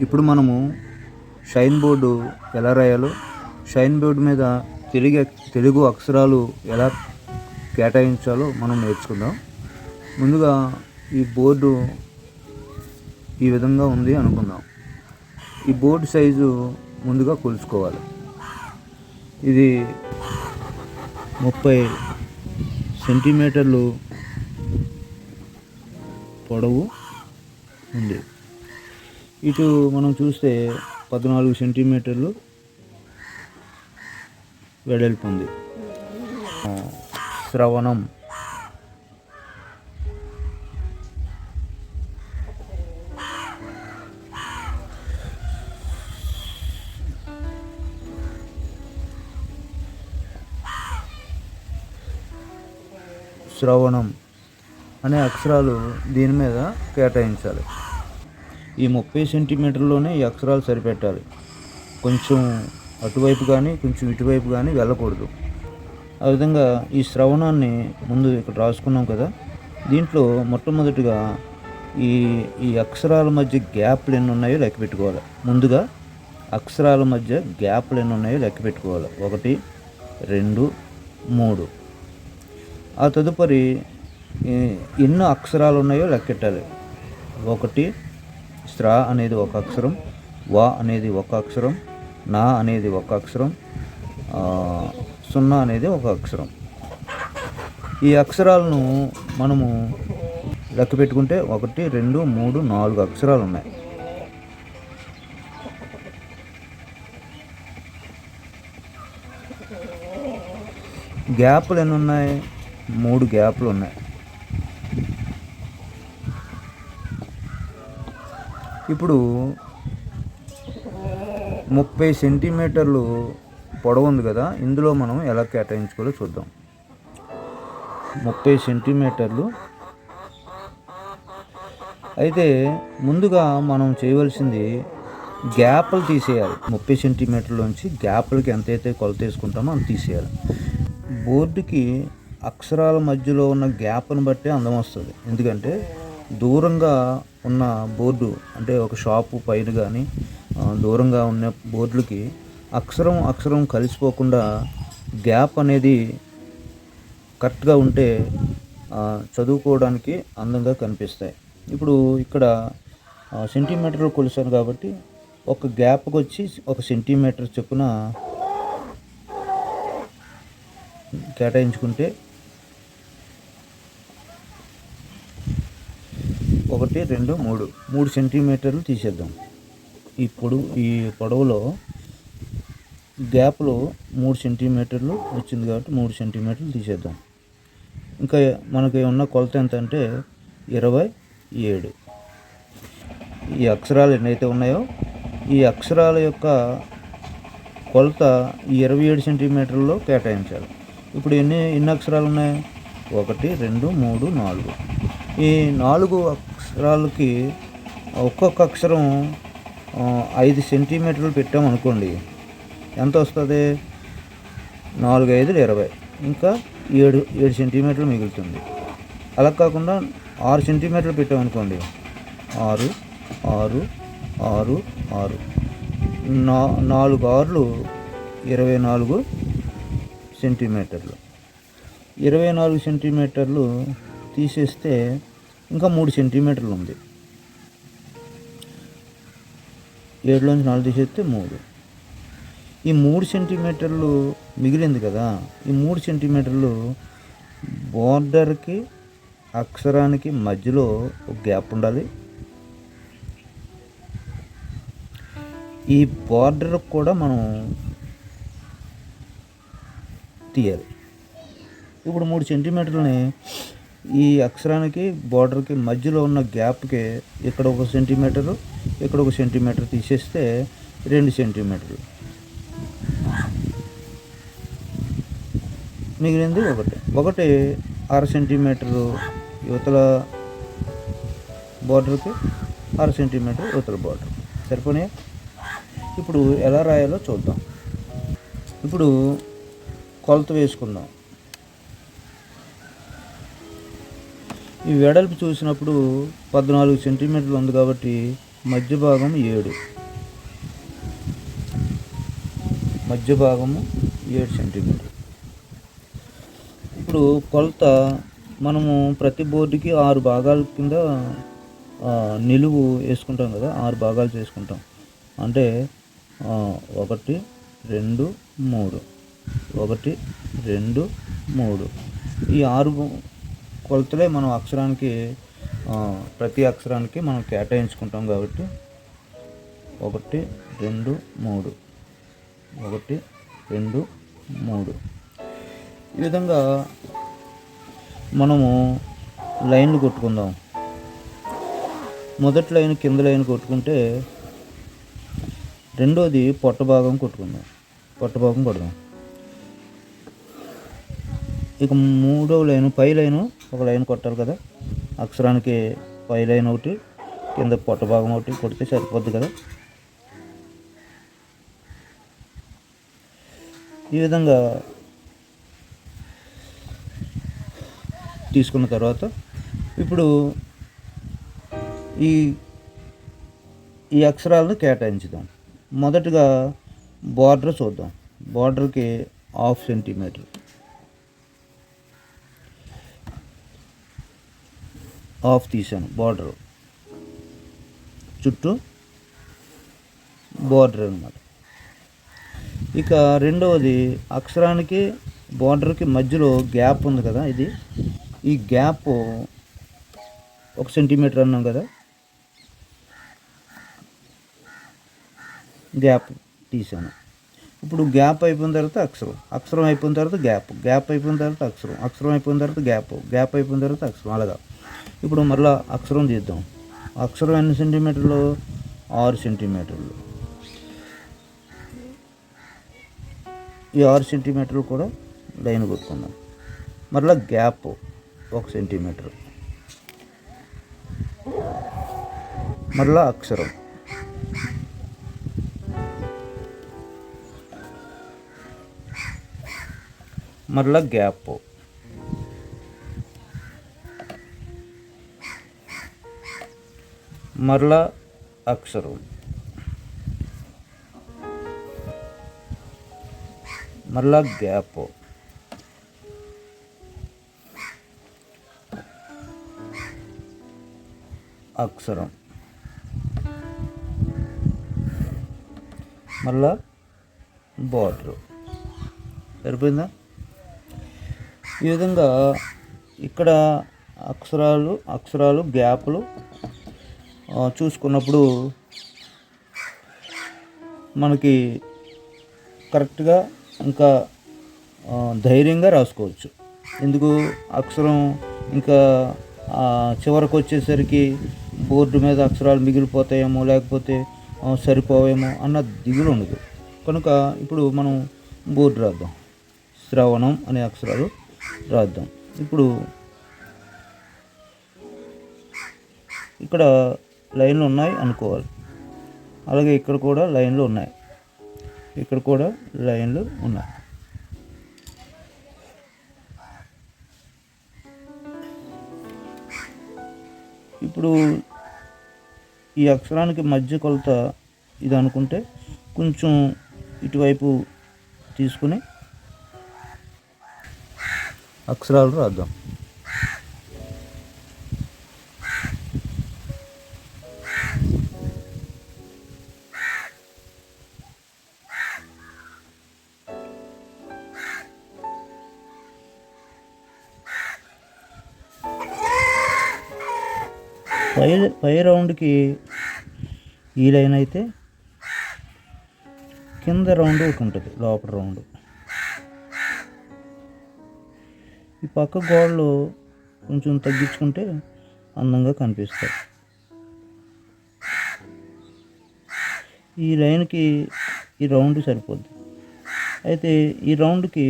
ఇప్పుడు మనము shine board ఎలా రాయాలో షైన్ బోర్డు మీద తెలుగు తెలుగు అక్షరాలు ఎలా కేటాయించాలో మనం నేర్చుకుందాం. ముందుగా ఈ బోర్డు ఈ విధంగా ఉంది అనుకుందాం. ఈ బోర్డు సైజు ముందుగా కొలుచుకోవాలి. ఇది ముప్పై సెంటీమీటర్లు పొడవు ఉంది. ఇటు మనం చూస్తే పద్నాలుగు సెంటీమీటర్లు వెడల్పు ఉంది శ్రవణం. శ్రవణం అనే అక్షరాలు దీని మీద కేటాయించాలి. ఈ ముప్పై సెంటీమీటర్లోనే ఈ అక్షరాలు సరిపెట్టాలి. కొంచెం అటువైపు కానీ కొంచెం ఇటువైపు కానీ వెళ్ళకూడదు. ఆ విధంగా ఈ శ్రవణాన్ని ముందు ఇక్కడ రాసుకున్నాం కదా. దీంట్లో మొట్టమొదటిగా ఈ ఈ అక్షరాల మధ్య గ్యాప్లు ఎన్ని ఉన్నాయో లెక్క పెట్టుకోవాలి. ముందుగా అక్షరాల మధ్య గ్యాప్లు ఎన్ని ఉన్నాయో లెక్క పెట్టుకోవాలి. ఒకటి రెండు మూడు. ఆ తదుపరి ఎన్నో అక్షరాలు ఉన్నాయో లెక్కెట్టాలి ఒకటి స్త్రా అనేది ఒక అక్షరం వా అనేది ఒక అక్షరం నా అనేది ఒక అక్షరం సున్నా అనేది ఒక అక్షరం. ఈ అక్షరాలను మనము లెక్క పెట్టుకుంటే ఒకటి రెండు మూడు నాలుగు అక్షరాలు ఉన్నాయి. గ్యాప్లు ఎన్ని ఉన్నాయి? మూడు గ్యాప్లు ఉన్నాయి. ఇప్పుడు ముప్పై సెంటీమీటర్లు పొడవు ఉంది కదా ఇందులో మనం ఎలా కేటాయించుకోవాలో చూద్దాం. ముప్పై సెంటీమీటర్లు. అయితే ముందుగా మనం చేయవలసింది గ్యాప్లు తీసేయాలి. ముప్పై సెంటీమీటర్లోంచి గ్యాప్లకి ఎంతైతే కొలత వేసుకుంటామో అంత తీసేయాలి. బోర్డుకి అక్షరాల మధ్యలో ఉన్న గ్యాప్ను బట్టి అందం వస్తుంది. ఎందుకంటే దూరంగా ఉన్న బోర్డు అంటే ఒక షాపు పైన కానీ దూరంగా ఉన్న బోర్డులకి అక్షరం అక్షరం కలిసిపోకుండా గ్యాప్ అనేది కరెక్ట్గా ఉంటే చదువుకోవడానికి అందంగా కనిపిస్తాయి. ఇప్పుడు ఇక్కడ సెంటీమీటర్ కొలిసాను కాబట్టి ఒక గ్యాప్కి వచ్చి ఒక సెంటీమీటర్ చొప్పున కేటాయించుకుంటే ఒకటి రెండు మూడు. మూడు సెంటీమీటర్లు తీసేద్దాం. ఈ పొడవు ఈ పొడవులో గ్యాప్లో మూడు సెంటీమీటర్లు వచ్చింది కాబట్టి మూడు సెంటీమీటర్లు తీసేద్దాం. ఇంకా మనకి ఉన్న కొలత ఎంత అంటే ఇరవై ఏడు. ఈ అక్షరాలు ఎన్నైతే ఉన్నాయో ఈ అక్షరాల యొక్క కొలత ఈ ఇరవై ఏడు సెంటీమీటర్లో కేటాయించాలి. ఇప్పుడు ఎన్ని ఎన్ని అక్షరాలు ఉన్నాయి? ఒకటి రెండు మూడు నాలుగు. ఈ నాలుగు అక్షరాలకి ఒక్కొక్క అక్షరం ఐదు సెంటీమీటర్లు పెట్టామనుకోండి ఎంత వస్తుంది? నాలుగు ఐదులు ఇరవై. ఇంకా ఏడు ఏడు సెంటీమీటర్లు మిగులుతుంది. అలా కాకుండా ఆరు సెంటీమీటర్లు పెట్టామనుకోండి ఆరు ఆరు ఆరు ఆరు. నా నాలుగు ఆరులు ఇరవై నాలుగు సెంటీమీటర్లు. ఇరవై నాలుగు సెంటీమీటర్లు తీసేస్తే ఇంకా మూడు సెంటీమీటర్లు ఉంది. ఏడులోంచి నాలుగు తీసేస్తే మూడు. ఈ మూడు సెంటీమీటర్లు మిగిలింది కదా ఈ మూడు సెంటీమీటర్లు బోర్డర్కి అక్షరానికి మధ్యలో ఒక గ్యాప్ ఉండాలి. ఈ బార్డర్ కూడా మనం తీయాలి. ఇప్పుడు మూడు సెంటీమీటర్లని ఈ అక్షరానికి బార్డర్కి మధ్యలో ఉన్న గ్యాప్కి ఇక్కడ ఒక సెంటీమీటరు ఇక్కడ ఒక సెంటీమీటర్ తీసేస్తే రెండు సెంటీమీటర్లు మిగిలింది ఒకటి. ఒకటి అర సెంటీమీటరు యువతల బార్డర్కి అర సెంటీమీటర్ యువతల బార్డర్ సరిపోయి ఇప్పుడు ఎలా రాయాలో చూద్దాం. ఇప్పుడు కొలత వేసుకుందాం. ఈ వెడల్పు చూసినప్పుడు పద్నాలుగు సెంటీమీటర్లు ఉంది కాబట్టి మధ్య భాగం ఏడు. మధ్య భాగము ఏడు సెంటీమీటర్ ఇప్పుడు కొలత మనము ప్రతి బోర్డుకి ఆరు భాగాల కింద నిలువు వేసుకుంటాం కదా ఆరు భాగాలు చేసుకుంటాం. అంటే ఒకటి రెండు మూడు. ఒకటి రెండు మూడు. ఈ ఆరు కొలతలే మనం అక్షరానికి ప్రతి అక్షరానికి మనం కేటాయించుకుంటాం కాబట్టి ఒకటి రెండు మూడు. ఒకటి రెండు మూడు. ఈ విధంగా మనము లైన్లు కొట్టుకుందాం. మొదటి లైన్ కింద లైన్ కొట్టుకుంటే రెండోది పొట్ట భాగం కొట్టుకుందాం. పొట్ట భాగం కొడదాం. ఇక మూడో లైన్ పై లైను ఒక లైన్ కొట్టాలి కదా. అక్షరానికి పై లైన్ ఒకటి కింద పొట్ట భాగం ఒకటి కొడితే సరిపోద్ది కదా. ఈ విధంగా తీసుకున్న తర్వాత ఇప్పుడు ఈ ఈ అక్షరాలను కేటాయించుదాం. మొదటగా బార్డర్ చూద్దాం. బార్డర్కి హాఫ్ సెంటీమీటర్ ఆఫ్ తీసాను బార్డర్ చుట్టూ బార్డర్ అన్నమాట ఇక రెండవది అక్షరానికి బార్డర్కి మధ్యలో గ్యాప్ ఉంది కదా ఇది. ఈ గ్యాప్ ఒక సెంటీమీటర్ అన్నాం కదా. గ్యాప్ తీసాను ఇప్పుడు గ్యాప్ అయిపోయిన తర్వాత అక్షరం అక్షరం అయిపోయిన తర్వాత గ్యాప్ గ్యాప్ అయిపోయిన తర్వాత అక్షరం అక్షరం అయిపోయిన తర్వాత గ్యాప్ గ్యాప్ అయిపోయిన తర్వాత అక్షరం అలాగా. ఇప్పుడు మరలా అక్షరం తీద్దాం. అక్షరం ఎన్ని సెంటీమీటర్లు? ఆరు సెంటీమీటర్లు. ఈ ఆరు సెంటీమీటర్లు కూడా లైన్ కొట్టుకుందాం. మరలా గ్యాప్ ఒక సెంటీమీటర్. మరలా అక్షరం. మరలా గ్యాప్. మరలా అక్షరం. మరలా గ్యాప్. అక్షరం. మళ్ళా బార్డర్. సరిపోయిందా? ఈ విధంగా ఇక్కడ అక్షరాలు అక్షరాలు గ్యాపులు చూసుకున్నప్పుడు మనకి కరెక్ట్గా ఇంకా ధైర్యంగా రాసుకోవచ్చు. ఎందుకు? అక్షరం ఇంకా చివరకు వచ్చేసరికి బోర్డు మీద అక్షరాలు మిగిలిపోతాయేమో లేకపోతే సరిపోవేమో అన్న దిగులు ఉండదు. కనుక ఇప్పుడు మనం బోర్డు రాద్దాం. శ్రవణం అనే అక్షరాలు రాద్దాం. ఇప్పుడు ఇక్కడ లైన్లు ఉన్నాయి అనుకోవాలి. అలాగే ఇక్కడ కూడా లైన్లు ఉన్నాయి. ఇక్కడ కూడా లైన్లు ఉన్నాయి. ఇప్పుడు ఈ అక్షరానికి మధ్య కొలత ఇది అనుకుంటే కొంచెం ఇటువైపు తీసుకుని అక్షరాలు రాద్దాం. పై ఈ లైన్ అయితే కింద రౌండ్ ఒకటి ఉంటుంది లోపల రౌండ్. ఈ పక్క గోడలు కొంచెం తగ్గించుకుంటే అందంగా కనిపిస్తాయి. ఈ లైన్కి ఈ రౌండ్ సరిపోద్ది. అయితే ఈ రౌండ్కి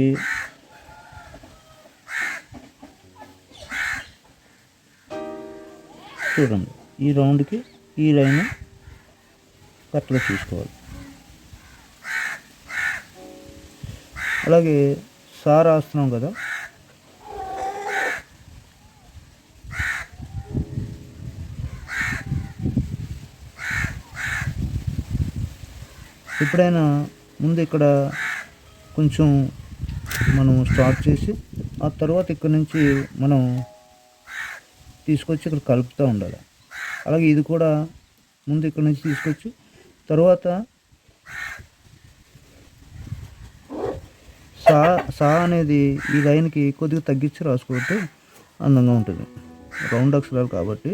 చూడండి. ఈ రౌండ్కి ఈ లైన్ కరెక్ట్గా తీసుకోవాలి. అలాగే సార్ రాస్తున్నాం కదా. ఎప్పుడైనా ముందు ఇక్కడ కొంచెం మనం స్టార్ట్ చేసి ఆ తర్వాత ఇక్కడ నుంచి మనం తీసుకొచ్చి ఇక్కడ కలుపుతూ ఉండాలి. అలాగే ఇది కూడా ముందు ఇక్కడ నుంచి తీసుకోవచ్చు తర్వాత సా సా అనేది ఈ లైన్కి కొద్దిగా తగ్గించి రాసుకుంటే అందంగా ఉంటుంది. రౌండ్ అక్షరాలు కాబట్టి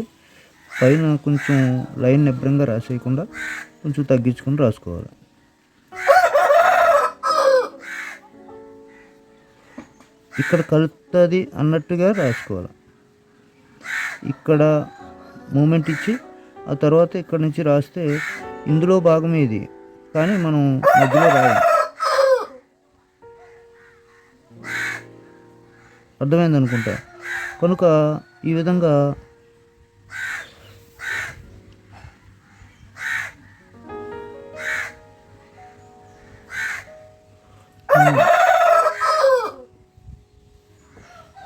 పైన కొంచెం లైన్ నిబ్రంగా రాసేయకుండా కొంచెం తగ్గించుకొని రాసుకోవాలి. ఇక్కడ కలుపుతుంది అన్నట్టుగా రాసుకోవాలి. ఇక్కడ మూమెంట్ ఇచ్చి ఆ తర్వాత ఇక్కడ నుంచి రాస్తే ఇందులో భాగమే ఇది. కానీ మనం మధ్యలో రాయం. అర్థమైంది అనుకుంటా? కనుక ఈ విధంగా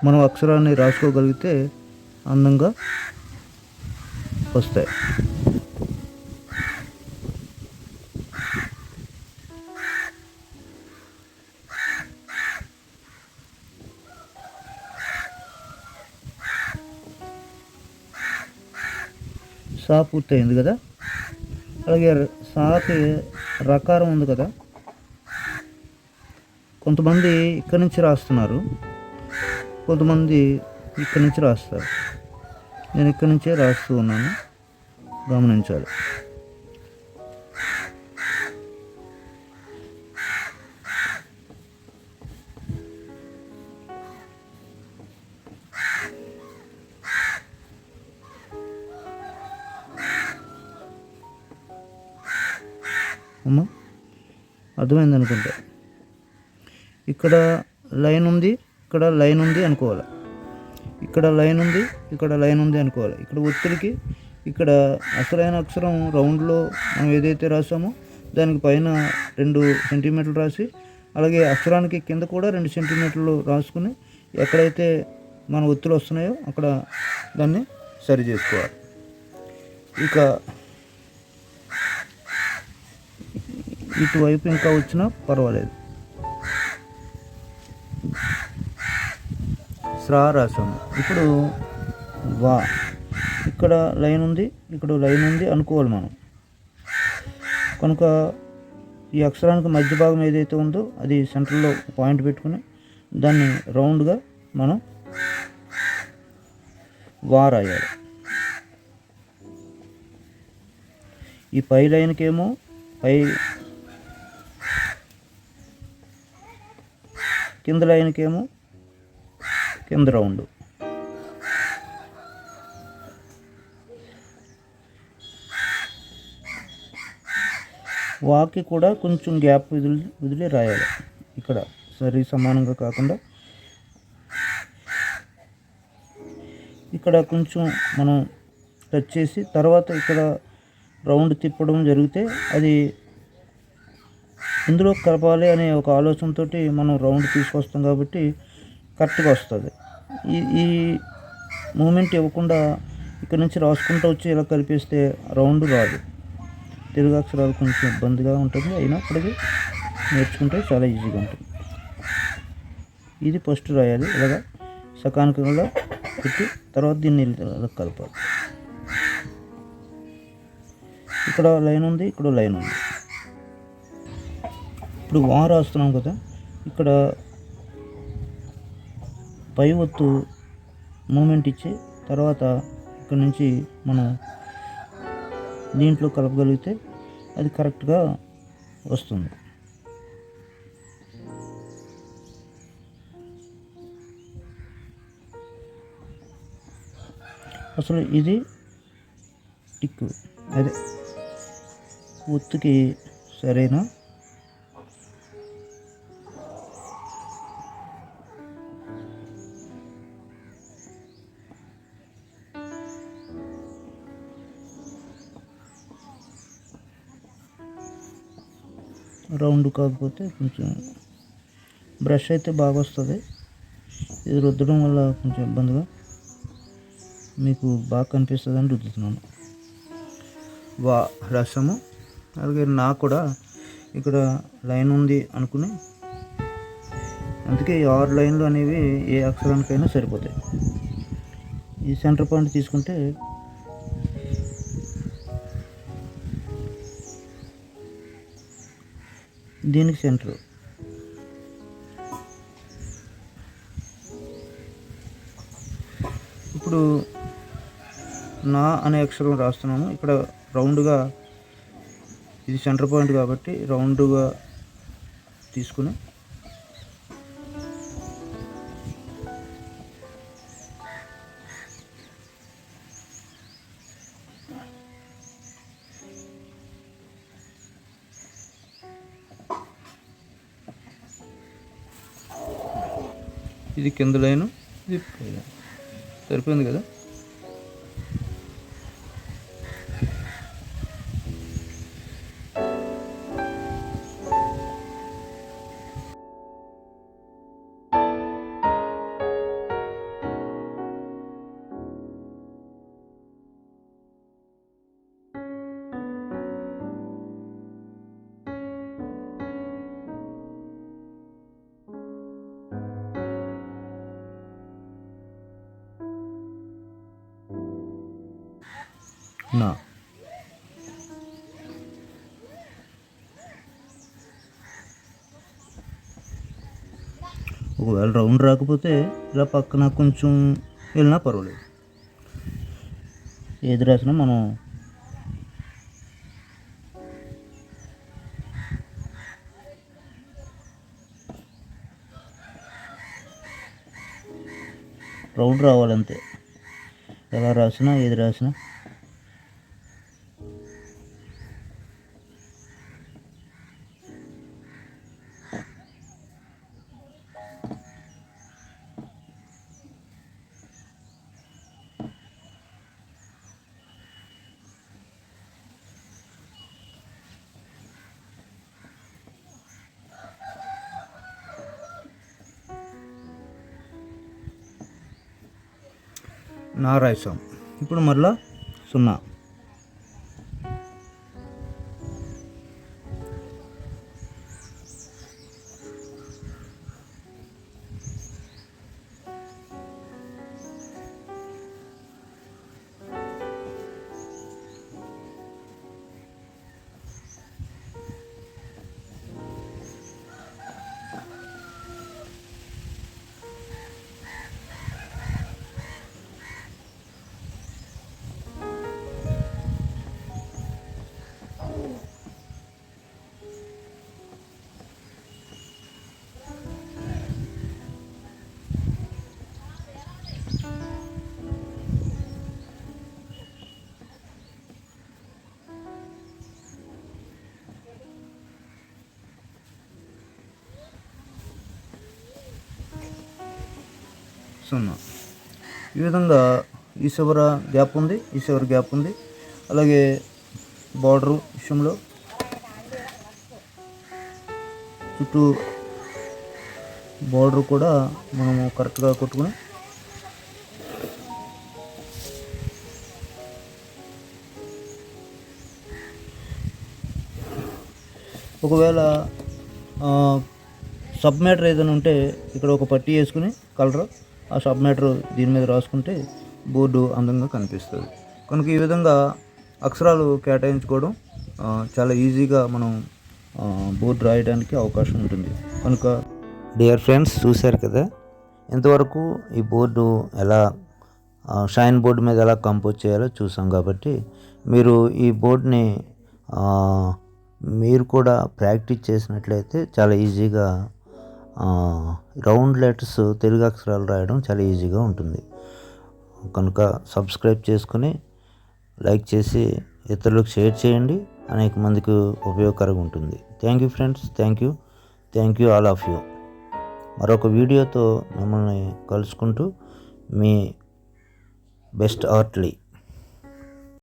మనం అక్షరాన్ని రాసుకోగలిగితే అందంగా వస్తాయి. సా పూర్తయింది కదా? అలాగే సాకి రకారం ఉంది కదా? కొంతమంది ఇక్కడి నుంచి రాస్తున్నారు. కొంతమంది ఇక్కడి నుంచి రాస్తారు. నేను ఇక్కడి నుంచే రాస్తూ ఉన్నాను. గమనించాలి. అమ్మా అర్థమైంది అనుకుంటా ఇక్కడ లైన్ ఉంది ఇక్కడ లైన్ ఉంది అనుకోవాలి? ఇక్కడ లైన్ ఉంది ఇక్కడ లైన్ ఉంది అనుకోవాలి. ఇక్కడ ఒత్తిడికి ఇక్కడ అసలైన అక్షరం రౌండ్లో మనం ఏదైతే రాసామో దానికి పైన రెండు సెంటీమీటర్లు రాసి అలాగే అక్షరానికి కింద కూడా రెండు సెంటీమీటర్లు రాసుకుని ఎక్కడైతే మన ఒత్తులు వస్తున్నాయో అక్కడ దాన్ని సరి చేసుకోవాలి. ఇక ఇటువైపు ఇంకా వచ్చినా పర్వాలేదు. స్రా ఇప్పుడు వా. ఇక్కడ లైన్ ఉంది ఇక్కడ లైన్ ఉంది అనుకోవాలి మనం. కనుక ఈ అక్షరానికి మధ్య భాగం ఏదైతే ఉందో అది సెంటర్లో పాయింట్ పెట్టుకుని దాన్ని రౌండ్గా మనం వా రాయాలి. ఈ పై లైన్కేమో పై కింద లైన్కేమో కింద రౌండ్. వాకి కూడా కొంచెం గ్యాప్ వదిలి వదిలి రాయాలి. ఇక్కడ సరి సమానంగా కాకుండా. ఇక్కడ కొంచెం మనం టచ్ చేసి తర్వాత ఇక్కడ రౌండ్ తిప్పడం జరిగితే అది ఇందులో కలపాలి అనే ఒక ఆలోచనతో మనం రౌండ్ తీసుకొస్తాం కాబట్టి కరెక్ట్గా వస్తుంది. ఈ ఈ మూమెంట్ ఇవ్వకుండా ఇక్కడ నుంచి రాసుకుంటూ వచ్చి ఇలా కలిపేస్తే రౌండ్ రాదు. తెలుగు అక్షరాలు కొంచెం ఇబ్బందిగా ఉంటుంది. అయినప్పటికీ నేర్చుకుంటే చాలా ఈజీగా ఉంటుంది. ఇది ఫస్ట్ రాయాలి. ఇలాగా సకానికంగా పెట్టి తర్వాత దీన్ని కలపాలి. ఇక్కడ లైన్ ఉంది ఇక్కడ లైన్ ఉంది. ఇప్పుడు వా రాస్తున్నాం కదా. ఇక్కడ పై ఒత్తు మూమెంట్ ఇచ్చి తర్వాత ఇక్కడ నుంచి మనం దీంట్లో కలపగలిగితే అది కరెక్ట్గా వస్తుంది. అసలు ఇది టిక్. అదే. ఒత్తుకి సరైన రౌండ్ కాకపోతే కొంచెం బ్రష్ అయితే బాగా వస్తుంది. ఇది రుద్దడం వల్ల కొంచెం ఇబ్బందిగా మీకు బాగా కనిపిస్తుంది అని రుద్దుతున్నాను. వా రసము అలాగే నా కూడా ఇక్కడ లైన్ ఉంది అనుకుని అందుకే ఈ ఆరు లైన్లు అనేవి ఏ అక్షరానికైనా సరిపోతాయి. ఈ సెంటర్ పాయింట్ తీసుకుంటే దీనికి సెంటర్. ఇప్పుడు నా అనే అక్షరం రాస్తున్నాము ఇక్కడ రౌండ్గా ఇది సెంటర్ పాయింట్ కాబట్టి రౌండ్గా తీసుకుని ఇది కింద లైను ఇది. సరిపోయింది కదా నా. ఒకవేళ రౌండ్ రాకపోతే ఇలా పక్కన కొంచెం వెళ్ళినా పర్వాలేదు. ఏది రాసినా మనం రౌండ్ రావాలంతే. ఎలా రాసినా ఏది రాసినా నా రాసాం ఇప్పుడు మరలా సున్నా. సున్నా ఈ విధంగా ఈ చివర గ్యాప్ ఉంది ఈ చివర గ్యాప్ ఉంది. అలాగే బార్డర్ విషయంలో చుట్టూ బార్డర్ కూడా మనము కరెక్ట్గా కొట్టుకుని ఒకవేళ సబ్ మ్యాటర్ ఏదైనా ఉంటే ఇక్కడ ఒక పట్టీ వేసుకుని కలర్. ఆ సబ్ మ్యాటర్ దీని మీద రాసుకుంటే బోర్డు అందంగా కనిపిస్తుంది. కనుక ఈ విధంగా అక్షరాలు కేటాయించుకోవడం చాలా ఈజీగా మనం బోర్డు రాయడానికి అవకాశం ఉంటుంది. కనుక డియర్ ఫ్రెండ్స్ చూశారు కదా? ఇంతవరకు ఈ బోర్డు ఎలా షైన్ బోర్డు మీద ఎలా కంపోజ్ చేయాలో చూసాం కాబట్టి మీరు ఈ బోర్డుని మీరు కూడా ప్రాక్టీస్ చేసినట్లయితే చాలా ఈజీగా రౌండ్ లెటర్స్ తెలుగు అక్షరాలు రాయడం చాలా ఈజీగా ఉంటుంది. కనుక సబ్స్క్రైబ్ చేసుకుని లైక్ చేసి ఇతరులకు షేర్ చేయండి. అనేక మందికి ఉపయోగకరంగా ఉంటుంది. Thank you friends. Thank you. Thank you all of you. మరొక వీడియోతో మిమ్మల్ని కలుసుకుంటూ మీ బెస్ట్ ఆర్ట్లీ.